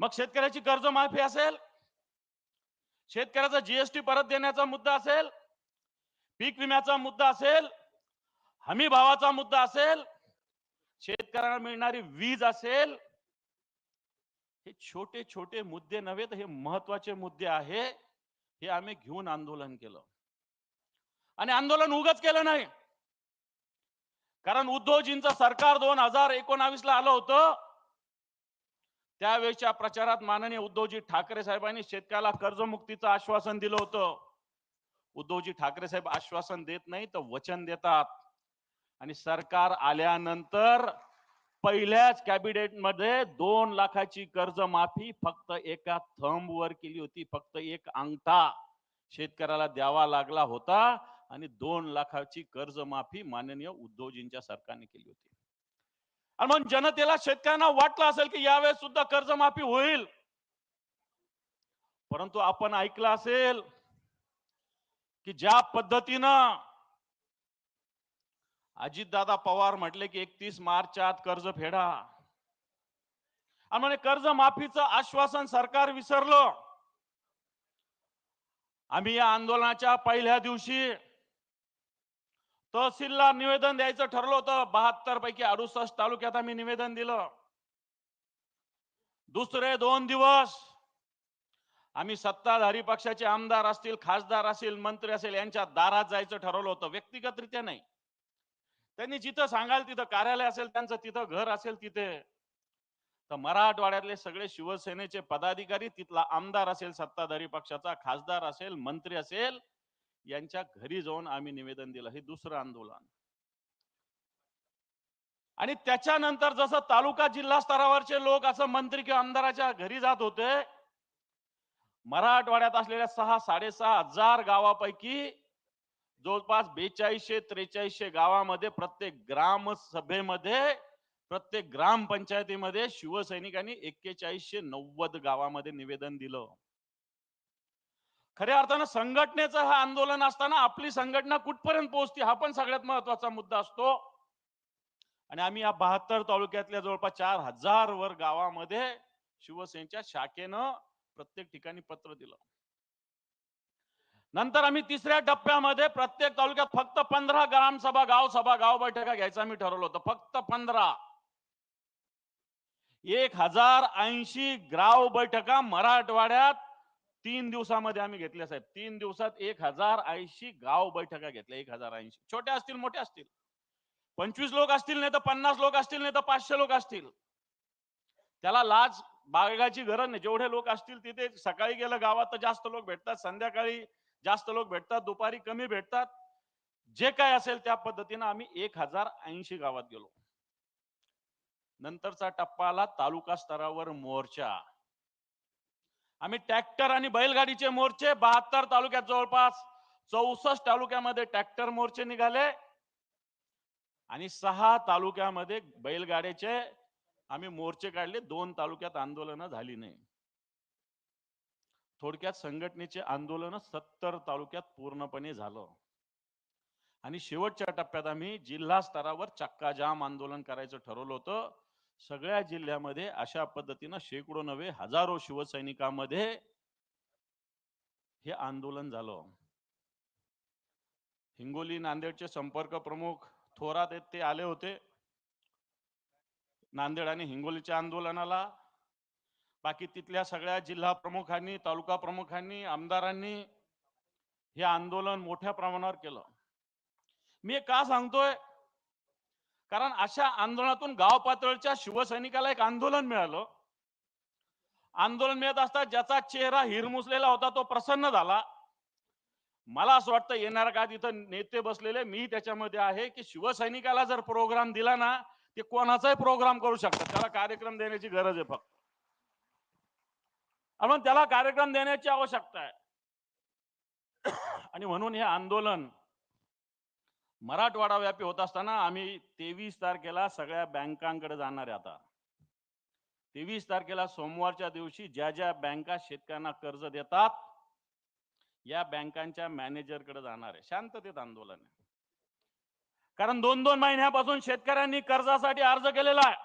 मग शेतकऱ्याची कर्जमाफी असेल? शेतकऱ्याचा जीएसटी परत देण्याचा मुद्दा असेल? पीक विम्याचा मुद्दा असेल? हमी भावाचा मुद्दा असेल? शेतकऱ्यांना मिळणारी वीज असेल? हे छोटे छोटे मुद्दे नव्हे तर हे महत्त्वाचे मुद्दे आहे. हे आम्ही घेऊन आंदोलन केलं. आणि आंदोलन उगच केलं नाही. कारण उद्धवजींचं सरकार दोन हजार एकोणावीस ला आलं होतं. त्यावेळच्या प्रचारात माननीय उद्धवजी ठाकरे साहेबांनी शेतकऱ्याला कर्जमुक्तीचं आश्वासन दिलं होतं. उद्धवजी ठाकरे साहेब आश्वासन देत नाही तर वचन देतात. आणि सरकार आल्यानंतर पहिल्याच कॅबिनेटमध्ये दोन लाखाची कर्जमाफी फक्त एका थंब वर केली होती. फक्त एक अंगठा शेतकऱ्याला द्यावा लागला होता आणि दोन लाखाची कर्जमाफी माननीय उद्धवजींच्या सरकारने केली होती. आणि म्हणून जनतेला शेतकऱ्यांना वाटलं असेल की यावेळेस सुद्धा कर्जमाफी होईल. परंतु आपण ऐकलं असेल की ज्या पद्धतीनं अजितदादा पवार म्हटले की एकतीस मार्चच्या आत कर्ज फेडा. आणि म्हणे कर्ज माफीचं आश्वासन सरकार विसरलं. आम्ही या आंदोलनाच्या पहिल्या दिवशी तहसीलला निवेदन द्यायचं ठरलं होतं. बहात्तर पैकी अडुसष्ट तालुक्यात आम्ही निवेदन दिलं. दुसरे दोन दिवस आम्ही सत्ताधारी पक्षाचे आमदार असतील खासदार असतील मंत्री असेल यांच्या दारात जायचं ठरवलं होतं. व्यक्तिगतरित्या नाही. त्यांनी जिथं सांगाल तिथं कार्यालय असेल त्यांचं तिथं घर असेल तिथे. तर मराठवाड्यातले सगळे शिवसेनेचे पदाधिकारी तिथला आमदार असेल सत्ताधारी पक्षाचा खासदार असेल मंत्री असेल यांच्या घरी जाऊन आम्ही निवेदन दिलं. हे दुसरं आंदोलन. आणि त्याच्यानंतर जसं तालुका जिल्हा स्तरावरचे लोक असं मंत्री किंवा आमदाराच्या घरी जात होते मराठवाड्यात असलेल्या सहा साडेसहा हजार गावापैकी जवळपास बेचाळीसशे त्रेचाळीसशे गावामध्ये प्रत्येक ग्रामसभेमध्ये प्रत्येक ग्रामपंचायतीमध्ये शिवसैनिकांनी एक्केचाळीसशे नव्वद गावामध्ये निवेदन दिलं. खऱ्या अर्थानं संघटनेचं हा आंदोलन असताना आपली संघटना कुठपर्यंत पोहोचते हा पण सगळ्यात महत्त्वाचा मुद्दा असतो. आणि आम्ही या बहात्तर तालुक्यातल्या जवळपास चार हजार वर गावामध्ये शिवसेनेच्या शाखेनं प्रत्येक ठिकाणी पत्र दिलं. नंतर आम्ही तिसऱ्या टप्प्यामध्ये प्रत्येक तालुक्यात फक्त पंधरा ग्रामसभा गाव सभा गाव बैठका घ्यायचं आम्ही ठरवलं होतं. फक्त पंधरा. एक हजार ऐंशी ग्राव बैठका मराठवाड्यात तीन दिवसामध्ये आम्ही घेतल्या साहेब. तीन दिवसात एक हजार ऐंशी गाव बैठका घेतल्या एक हजार ऐंशी. छोट्या असतील मोठ्या असतील. पंचवीस लोक असतील नाही तर पन्नास लोक असतील नाही तर पाचशे लोक असतील. त्याला लाज बाळगायची गरज नाही. जेवढे लोक असतील तिथे सकाळी गेलं गावात तर जास्त लोक भेटतात. संध्याकाळी जास्त लोक भेटतात दुपारी कमी भेटतात. जे काय असेल त्या पद्धतीनं आम्ही एक हजार ऐंशी गावात गेलो. नंतरचा टप्पा आला तालुका स्तरावर मोर्चा. आम्ही ट्रॅक्टर आणि बैलगाडीचे मोर्चे बहात्तर तालुक्यात जवळपास चौसष्ट तालुक्यामध्ये ट्रॅक्टर मोर्चे निघाले. आणि सहा तालुक्यामध्ये बैलगाड्याचे आम्ही मोर्चे काढले. दोन तालुक्यात आंदोलन झाली नाही. थोडक्यात संघटनेचे आंदोलन सत्तर तालुक्यात पूर्णपणे झालं. आणि शेवटच्या टप्प्यात आम्ही जिल्हा स्तरावर चक्का जाम आंदोलन करायचं ठरवलं होतं. सगळ्या जिल्ह्यामध्ये अशा पद्धतीनं शेकडो नव्हे हजारो शिवसैनिकांमध्ये हे आंदोलन झालं. हिंगोली नांदेडचे संपर्क प्रमुख थोरात आहेत ते आले होते. नांदेड आणि हिंगोलीच्या आंदोलनाला. बाकी तिथल्या सगळ्या जिल्हा प्रमुखांनी तालुका प्रमुखांनी आमदारांनी हे आंदोलन मोठ्या प्रमाणावर केलं. मी का सांगतोय? कारण अशा आंदोलनातून गाव पातळीच्या शिवसैनिकाला एक आंदोलन मिळालं. आंदोलन मिळत असता ज्याचा चेहरा हिरमुसलेला होता तो प्रसन्न झाला. मला असं वाटतं येणार का तिथं नेते बसलेले मी त्याच्यामध्ये आहे की शिवसैनिकाला जर प्रोग्राम दिला ना ते कोणाचाही प्रोग्राम करू शकतात. त्याला कार्यक्रम देण्याची गरज आहे फक्त. आपण त्याला कार्यक्रम देण्याची आवश्यकता आहे. आणि म्हणून हे आंदोलन मराठवाडा व्यापी होत असताना आम्ही तेवीस तारखेला सगळ्या बँकांकडे जाणार आहे आता. तेवीस तारखेला सोमवारच्या दिवशी ज्या ज्या बँका शेतकऱ्यांना कर्ज देतात या बँकांच्या मॅनेजरकडे जाणार आहे. शांततेत आंदोलन आहे. कारण दोन दोन महिन्यापासून शेतकऱ्यांनी कर्जासाठी अर्ज केलेला आहे.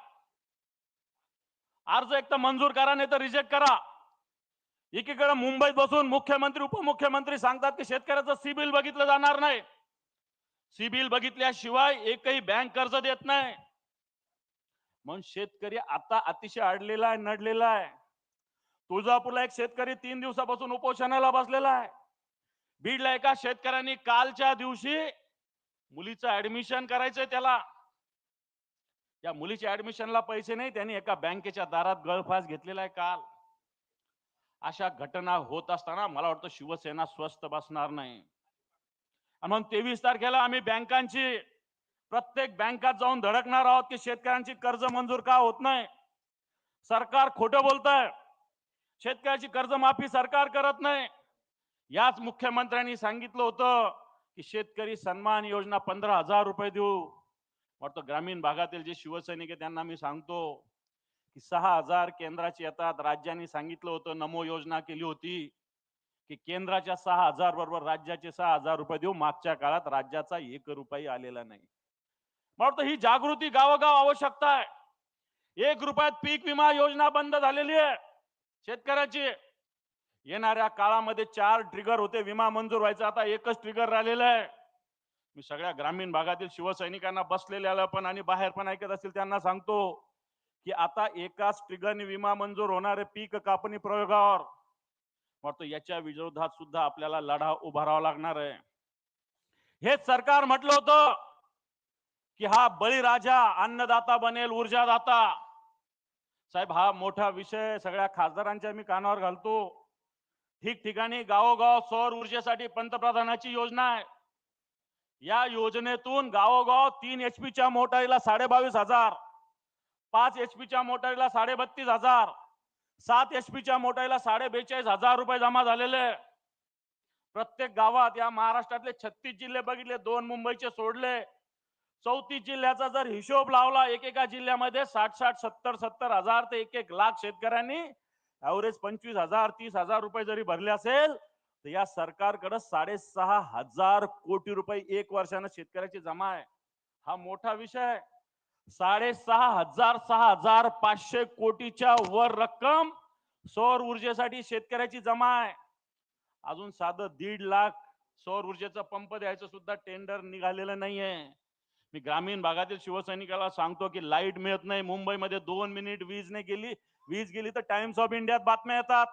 अर्ज एक तर मंजूर करा नाही तर रिजेक्ट करा. एकीकडे मुंबईत बसून मुख्यमंत्री उपमुख्यमंत्री सांगतात की शेतकऱ्याचं सिबिल बघितलं जाणार नाही. सिबिल बघितल्याशिवाय एकही बँक कर्ज देत नाही. म्हणून शेतकरी आता अतिशय अडलेला आहे नडलेला आहे. तुळजापूरला एक शेतकरी तीन दिवसापासून उपोषणाला बसलेला आहे. बीडला एका शेतकऱ्यांनी कालच्या दिवशी मुलीचं ऍडमिशन करायचंय त्याला. या मुलीच्या ऍडमिशनला पैसे नाही त्यांनी एका बँकेच्या दारात गळफास घेतलेला आहे काल. अशा घटना होत असताना मला वाटतं शिवसेना स्वस्त बसणार नाही. आणि म्हणून तेवीस तारखेला आम्ही बँकांची प्रत्येक बँकात जाऊन धडकणार आहोत की शेतकऱ्यांची कर्ज मंजूर का होत नाही? सरकार खोटं बोलत आहे शेतकऱ्याची कर्जमाफी सरकार करत नाही. याच मुख्यमंत्र्यांनी सांगितलं होतं की शेतकरी सन्मान योजना पंधरा हजार रुपये देऊ. वाटतं ग्रामीण भागातील जे शिवसैनिक आहे त्यांना मी सांगतो की सहा हजार केंद्राचे येतात राज्यांनी सांगितलं होतं नमो योजना केली होती. की केंद्राच्या सहा हजार बरोबर राज्याचे सहा हजार रुपये देऊ. मागच्या काळात राज्याचा एक रुपयाही आलेला नाही. वाटतं ही जागृती गावोगाव आवश्यकता आहे. एक रुपयात पीक विमा योजना बंद झालेली आहे. शेतकऱ्याची येणाऱ्या काळामध्ये चार ट्रिगर होते. विमा मंजूर व्हायचा. आता एकच ट्रिगर राहिलेलं आहे. मी सगळ्या ग्रामीण भागातील शिवसैनिकांना बसलेल्या पण आणि बाहेर पण ऐकत असतील त्यांना सांगतो की आता एकाच ट्रिगरने विमा मंजूर होणारे पीक कापणी प्रयोगावर. म्हणतो याच्या विरोधात सुद्धा आपल्याला लढा उभारावा लागणार आहे. हेच सरकार म्हटलं होतं की हा बळीराजा अन्नदाता बनेल ऊर्जादाता. साहेब हा मोठा विषय सगळ्या खासदारांच्या मी कानावर घालतो. ठिकठिकाणी गावोगाव सौर ऊर्जेसाठी पंतप्रधानाची योजना आहे. या योजनेतून गावोगाव तीन एच च्या मोटारीला साडे बावीस हजार पाच एच च्या मोटारीला साडे बत्तीस हजार सात एच च्या मोटाईला साडे बेचाळीस हजार रुपये जमा झालेले प्रत्येक गावात या महाराष्ट्रातले छत्तीस जिल्हे बघितले दोन मुंबईचे सोडले. चौतीस जिल्ह्याचा जर हिशोब लावला एकेका जिल्ह्यामध्ये साठ साठ सत्तर सत्तर हजार ते एक एक लाख शेतकऱ्यांनी ऍव्हरेज पंचवीस हजार तीस हजार रुपये जरी भरले असेल तर या सरकारकडे साडेसहा हजार कोटी रुपये एक वर्षानं शेतकऱ्याची जमा आहे. हा मोठा विषय आहे. साडेसहा हजार सहा हजार पाचशे कोटीच्या वर रक्कम सौर ऊर्जेसाठी शेतकऱ्याची जमा आहे. अजून साधं दीड लाख सौर ऊर्जेचा पंप द्यायचं सुद्धा टेंडर निघालेलं नाहीये. मी ग्रामीण भागातील शिवसैनिकाला सांगतो की लाइट मिळत नाही. मुंबईमध्ये दोन मिनिट वीज नाही गेली. वीज गेली तर टाइम्स ऑफ इंडियात बातम्या येतात.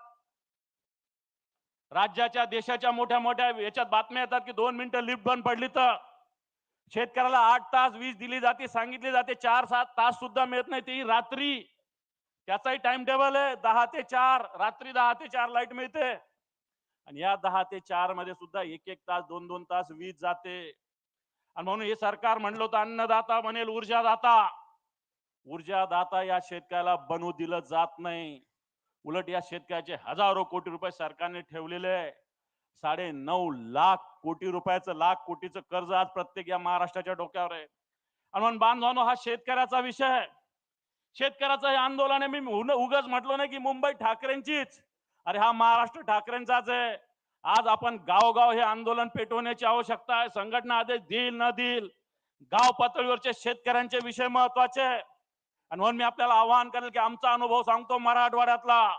राज्याच्या देशाच्या मोठ्या मोठ्या याच्यात बातम्या येतात की दोन मिनिटं लिफ्ट बंद पडली तर. शेतकऱ्याला आठ तास वीज दिली जाते सांगितली जाते चार सात तास सुद्धा मिळत नाही. ती रात्री. त्याचाही टाइम टेबल आहे. दहा ते चार रात्री दहा ते चार लाइट मिळते. आणि या दहा ते चारमध्ये सुद्धा एक एक तास दोन दोन तास वीज जाते. आणि म्हणून हे सरकार म्हणलं होतं अन्नदाता बनेल ऊर्जादाता. ऊर्जादाता या शेतकऱ्याला बनवू दिलं जात नाही. उलट या शेतकऱ्याचे हजारो कोटी रुपये सरकारने ठेवलेले आहे. साडे नऊ लाख कोटी रुपयाचं लाख कोटीचं कर्ज आज प्रत्येक या महाराष्ट्राच्या डोक्यावर आहे. आणि म्हणून बांधवानो हा शेतकऱ्याचा विषय आहे. शेतकऱ्याचं हे आंदोलन आहे. मी उगच म्हटलो नाही की मुंबई ठाकरेंचीच. अरे हा महाराष्ट्र ठाकरेंचाच आहे. आज आपण गावोगाव हे आंदोलन पेटवण्याची आवश्यकता आहे. संघटना आदेश देईल न देईल गाव पातळीवरचे शेतकऱ्यांचे विषय महत्त्वाचे आणि म्हणून मी आपल्याला आवाहन करेल की आमचा अनुभव सांगतो मराठवाड्यातला.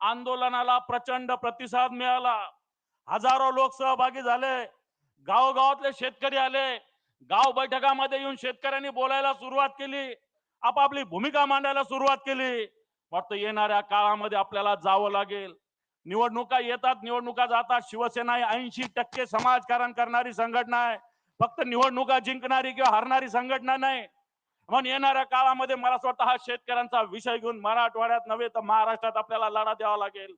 आंदोलनाला प्रचंड प्रतिसाद मिळाला. हजारो लोक सहभागी झाले. गावोगावातले शेतकरी आले. गाव बैठकामध्ये येऊन शेतकऱ्यांनी बोलायला सुरुवात केली. आपापली भूमिका मांडायला सुरुवात केली. वाटतं येणाऱ्या काळामध्ये आपल्याला जावं लागेल. निवडणुका येतात निवडणुका जातात. शिवसेना ही ऐंशी टक्के समाजकारण करणारी संघटना आहे. फक्त निवडणुका जिंकणारी किंवा हरणारी संघटना नाही. म्हणून येणाऱ्या काळामध्ये मला असं वाटतं हा शेतकऱ्यांचा विषय घेऊन मराठवाड्यात नव्हे तर महाराष्ट्रात आपल्याला लढा द्यावा लागेल.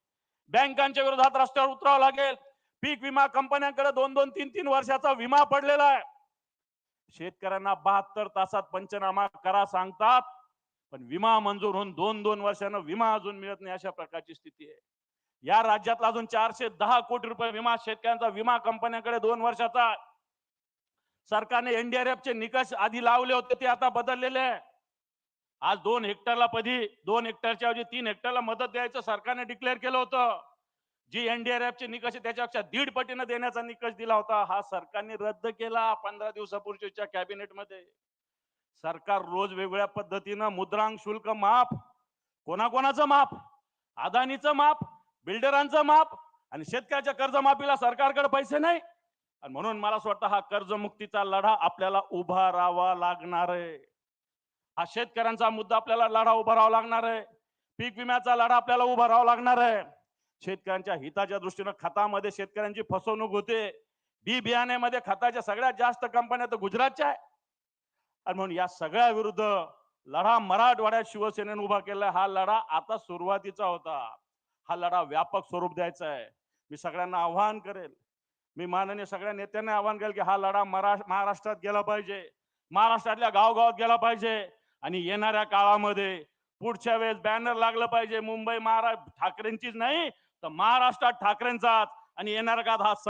बँकांच्या विरोधात रस्त्यावर उतरावं लागेल. पीक विमा कंपन्यांकडे दोन दोन तीन तीन वर्षाचा विमा पडलेला आहे. शेतकऱ्यांना बहात्तर तासात पंचनामा करा सांगतात पण विमा मंजूर होऊन दोन दोन वर्षानं विमा अजून मिळत नाही अशा प्रकारची स्थिती आहे. या राज्यातला अजून चारशे दहा कोटी रुपये विमा शेतकऱ्यांचा विमा कंपन्यांकडे दोन वर्षाचा सरकारने एनडीआरएफ चे निकष आधी लावले होते ते आता बदललेले आहे. आज दोन हेक्टरला पदी दोन हेक्टरच्या ऐवजी तीन हेक्टरला मदत द्यायचं सरकारने डिक्लेअर केलं होतं. जी एनडीआरएफ चे निकष त्याच्यापेक्षा दीड पटीनं देण्याचा निकष दिला होता. हा सरकारने रद्द केला पंधरा दिवसापूर्वीच्या कॅबिनेटमध्ये सरकार रोज वेगवेगळ्या पद्धतीनं मुद्रांक शुल्क माफ कोणाकोणाचं माफ अदानीचं माफ बिल्डरांचं माफ आणि शेतकऱ्याच्या कर्जमाफीला सरकारकडे पैसे नाही. आणि म्हणून मला असं वाटतं हा कर्जमुक्तीचा लढा आपल्याला उभा राहावा लागणार आहे. हा शेतकऱ्यांचा मुद्दा आपल्याला लढा उभा राहावा लागणार आहे. पीक विम्याचा लढा आपल्याला उभा राहावा लागणार आहे. शेतकऱ्यांच्या हिताच्या दृष्टीनं खतामध्ये शेतकऱ्यांची फसवणूक होते. बी बियाण्यामध्ये खताच्या सगळ्यात जास्त कंपन्या तर गुजरातच्या आहे. आणि म्हणून या सगळ्या विरुद्ध लढा मराठवाड्यात शिवसेनेने उभा केला हा लढा आता सुरुवातीचा होता. हा लढा व्यापक स्वरूप द्यायचा आहे. मी सगळ्यांना आव्हान करेल. मी माननीय सगळ्या नेत्यांना आव्हान करेल की हा लढा महाराष्ट्रात गेला पाहिजे. महाराष्ट्रातल्या गावगावात गेला पाहिजे. आणि येणाऱ्या काळामध्ये पुढच्या वेळेस बॅनर लागलं पाहिजे. मुंबई महाराष्ट्र ठाकरेंचीच नाही तर महाराष्ट्रात ठाकरेंचाच आणि येणार का हा